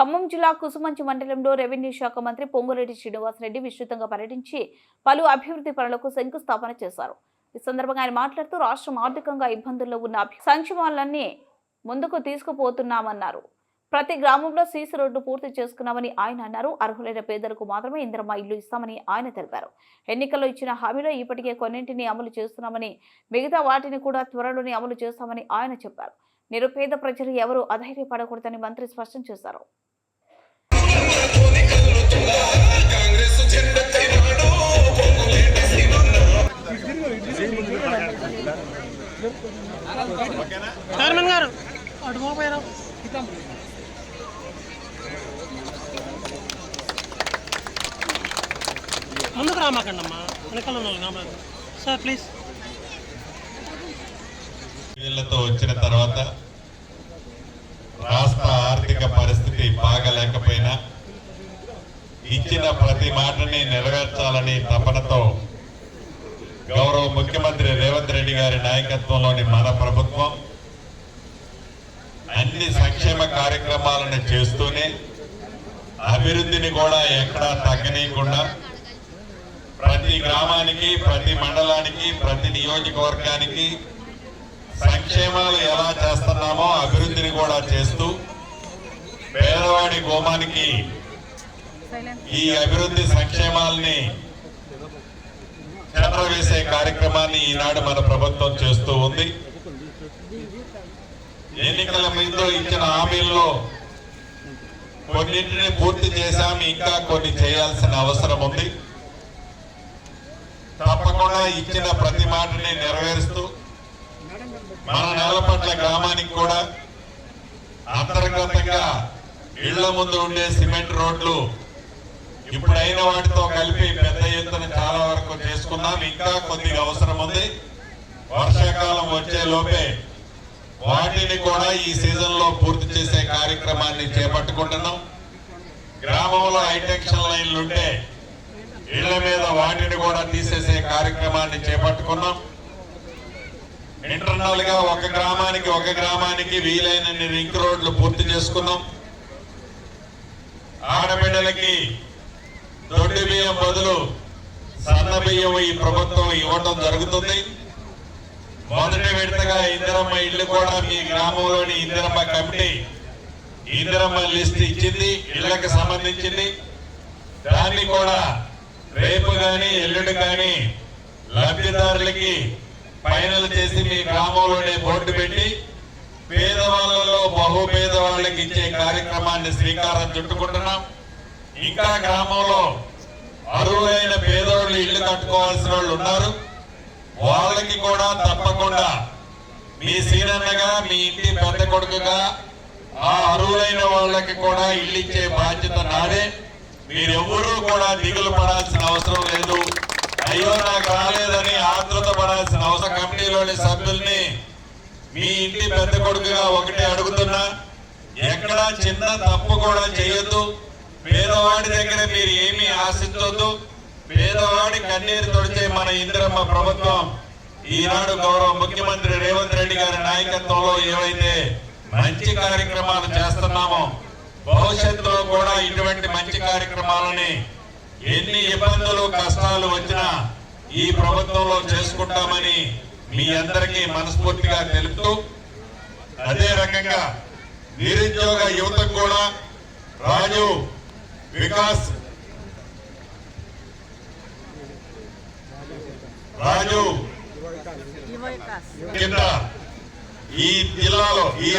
ఖమ్మం జిల్లా కుసుమంచి మండలంలో రెవెన్యూ శాఖ మంత్రి పొంగురెడ్డి శ్రీనివాసరెడ్డి విస్తృతంగా పర్యటించి పలు అభివృద్ధి పనులకు శంకుస్థాపన చేశారు. ఈ సందర్భంగా ఆయన మాట్లాడుతూ రాష్ట్రం ఆర్థికంగా ఇబ్బందుల్లో ఉన్న సంక్షేమాలన్నీ ముందుకు తీసుకుపోతున్నామన్నారు. ప్రతి గ్రామంలో సీసీ రోడ్డు పూర్తి చేసుకున్నామని ఆయన అన్నారు. అర్హులైన పేదలకు మాత్రమే ఇంద్రమ్మ ఇల్లు ఇస్తామని ఆయన తెలిపారు. ఎన్నికల్లో ఇచ్చిన హామీలో ఇప్పటికే కొన్నింటిని అమలు చేస్తున్నామని మిగతా వాటిని కూడా త్వరలోనే అమలు చేస్తామని ఆయన చెప్పారు. నిరుపేద ప్రజలు ఎవరూ అధైర్యపడకూడదని మంత్రి స్పష్టం చేశారు. చైర్మన్ గారు. అటు పోయారు ముందుకు రామాకండి అమ్మా వెనకాల ఉన్న సార్ ప్లీజ్ వీళ్ళతో వచ్చిన తర్వాత రాష్ట్ర ఆర్థిక పరిస్థితి బాగలేకపోయినా ఇచ్చిన ప్రతి మాటని నెరవేర్చాలని తపనతో గౌరవ ముఖ్యమంత్రి రేవంత్ రెడ్డి గారి నాయకత్వంలోని మన ప్రభుత్వం అన్ని సంక్షేమ కార్యక్రమాలను చేస్తూనే అభివృద్ధిని కూడా ఎక్కడా తగ్గనీయకుండా ప్రతి గ్రామానికి ప్రతి మండలానికి ప్రతి నియోజకవర్గానికి సంక్షేమాలు ఎలా చేస్తున్నామో అభివృద్ధిని కూడా చేస్తూ పేదవాడి గోమానికి ఈ అభివృద్ధి సంక్షేమాల్ని వేసే కార్యక్రమాన్ని ఈనాడు మన ప్రభుత్వం చేస్తూ ఉంది. ఎన్నికల ముందు ఇచ్చిన హామీల్లో కొన్నింటిని పూర్తి చేశాం ఇంకా కొన్ని చేయాల్సిన అవసరం ఉంది. తప్పకుండా ఇచ్చిన ప్రతి మాటని నెరవేరుస్తూ మన నేలపట్ల గ్రామానికి కూడా అంతర్గతంగా ఇళ్ళ ముందు ఉండే సిమెంట్ రోడ్లు ఇప్పుడైన వాటితో కలిపి పెద్ద ఎత్తున చాలా వరకు చేసుకున్నాం ఇంకా కొద్దిగా అవసరం ఉంది. వర్షాకాలం వచ్చే లోపే వాటిని కూడా ఈ సీజన్లో పూర్తి చేసే కార్యక్రమాన్ని చేపట్టుకుంటున్నాం. గ్రామంలో హైటెన్షన్ లైన్లు ఉంటే ఇళ్ళ మీద వాటిని కూడా తీసేసే కార్యక్రమాన్ని చేపట్టుకున్నాం. ఇంటర్నల్గా ఒక గ్రామానికి ఒక గ్రామానికి వీలైనన్ని రింక్ రోడ్లు పూర్తి చేసుకున్నాం. ఆడబిడ్డలకి దొడ్డి బియ్యం బదులు సన్న బియ్యం ఈ ప్రభుత్వం ఇవ్వడం జరుగుతుంది. మొదటి విడతగా ఇందిరమ్మ ఇల్లు కూడా మీ గ్రామంలోని ఇందిరమ్మ కమిటీ ఇందిరమ్మ లిస్ట్ ఇచ్చింది ఇళ్ళకు సంబంధించింది. దాన్ని కూడా రేపు కానీ ఎల్లుండి కానీ లబ్ధిదారులకి ఫైనల్ చేసి మీ గ్రామంలోనే బోర్డు పెట్టి పేదవాళ్ళలో బహు పేదవాళ్ళకి ఇచ్చే కార్యక్రమాన్ని శ్రీకారం చుట్టుకుంటున్నాం. ఇంకా గ్రామంలో అరువులైన పేదోళ్ళు ఇల్లు కట్టుకోవాల్సిన వాళ్ళు ఉన్నారు. వాళ్ళకి కూడా తప్పకుండా మీ సీనన్నగా మీ ఇంటి పెద్ద కొడుకుగా ఆ అరువులైన వాళ్ళకి కూడా ఇల్లు ఇచ్చే బాధ్యత నాదే. మీరెవ్వరూ కూడా దిగులు పడాల్సిన అవసరం లేదు. అయ్యో నాకు రాలేదని ఆతృత పడాల్సిన అవసరం కమిటీలోని సభ్యుల్ని మీ ఇంటి పెద్ద కొడుకుగా ఒకటే అడుగుతున్నా. ఎక్కడా చిన్న తప్పు కూడా చేయొద్దు. పేదవాడి దగ్గర మీరు ఏమీ ఆశించొద్దు. పేదవాడి కన్నీరు తొడిచే మన ఇందిరమ్మ ప్రభుత్వం ఈనాడు గౌరవ ముఖ్యమంత్రి రేవంత్ రెడ్డి గారి నాయకత్వంలో ఏవైతే మంచి కార్యక్రమాలు చేస్తున్నామో భవిష్యత్తులో కూడా ఇటువంటి మంచి కార్యక్రమాలని ఎన్ని ఇబ్బందులు కష్టాలు వచ్చినా ఈ ప్రభుత్వంలో చేసుకుంటామని మీ అందరికీ మనస్ఫూర్తిగా తెలుపుతూ అదే రకంగా నిరుద్యోగ యువతకు కూడా రాజు వికాస్ రాజు కింద ఈ జిల్లాలో ఈ